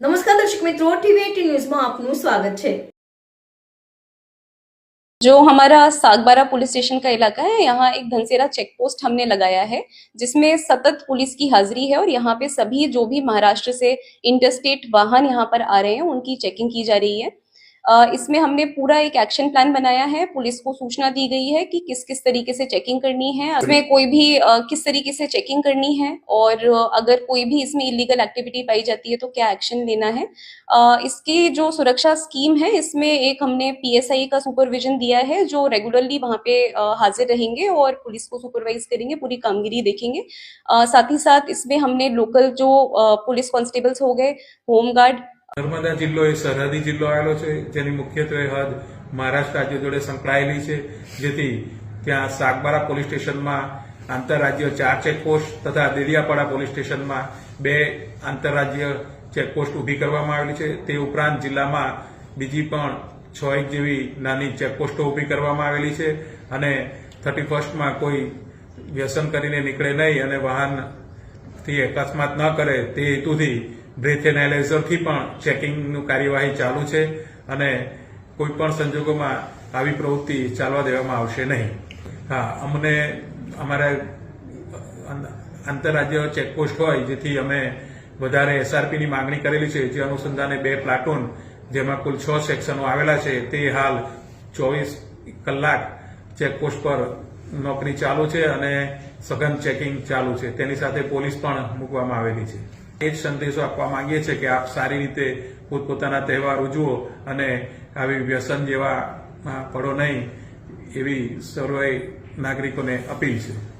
નમસ્કાર દર્શક મિત્રો ટીવી એટી ન્યૂઝમાં આપનું સ્વાગત છે जो हमारा सागबारा पुलिस स्टेशन का इलाका है यहाँ एक धनसेरा चेक पोस्ट हमने लगाया है जिसमें सतत पुलिस की हाजिरी है और यहाँ पे सभी जो भी महाराष्ट्र से इंटरस्टेट वाहन यहाँ पर आ रहे हैं उनकी चेकिंग की जा रही है अ, इसमें हमने पूरा एक एक्शन प्लान बनाया है। पुलिस को सूचना दी गई है कि किस किस तरीके से चेकिंग करनी है। इसमें कोई भी किस तरीके से चेकिंग करनी है और अगर कोई भी इसमें इलीगल एक्टिविटी पाई जाती है तो क्या एक्शन लेना है। इसकी जो सुरक्षा स्कीम है, इसमें एक हमने पीएसआई का सुपरविजन दिया है, जो रेगुलरली वहाँ पे हाजिर रहेंगे और पुलिस को सुपरवाइज करेंगे, पूरी कामगिरी देखेंगे। साथ ही साथ इसमें हमने लोकल जो पुलिस कॉन्स्टेबल्स हो गए, होमगार्ड નર્મદા જિલ્લો એ સરહદી જિલ્લો આવેલો છે. જેની મુખ્યત્વે હદ મહારાષ્ટ્ર રાજ્ય જોડે સંકળાયેલી છે. જેથી ત્યાં સાગબારા પોલીસ સ્ટેશનમાં આંતરરાજ્ય ચાર ચેકપોસ્ટ તથા દેડિયાપાડા પોલીસ સ્ટેશનમાં બે આંતરરાજ્ય ચેકપોસ્ટ ઊભી કરવામાં આવેલી છે. તે ઉપરાંત જિલ્લામાં બીજી પણ છ એક જેવી નાની ચેકપોસ્ટો ઊભી કરવામાં આવેલી છે અને થર્ટી ફર્સ્ટમાં કોઈ વ્યસન કરીને નીકળે નહીં અને વાહનથી અકસ્માત ન કરે તે હેતુથી બ્રેથ એનાલાઇઝરથી પણ ચેકિંગનું કાર્યવાહી ચાલુ છે અને કોઈ પણ સંજોગોમાં આવી પ્રવૃત્તિ ચાલવા દેવામાં આવશે નહીં. હા, અમને અમારા આંતરરાજ્ય ચેકપોસ્ટ હોય, જેથી અમે વધારે એસઆરપીની માંગણી કરેલી છે, જે અનુસંધાને બે પ્લાટૂન, જેમાં કુલ છ સેક્શનો આવેલા છે, તે હાલ ચોવીસ કલાક ચેકપોસ્ટ પર નોકરી ચાલુ છે અને સઘન ચેકિંગ ચાલુ છે. તેની સાથે પોલીસ પણ મૂકવામાં આવેલી છે. એ જ સંદેશો આપવા માંગીએ છીએ કે આપ સારી રીતે પોતપોતાના તહેવાર ઉજવો અને આવી વ્યસન જેવા પડો નહીં એવી સર્વે નાગરિકોને અપીલ છે.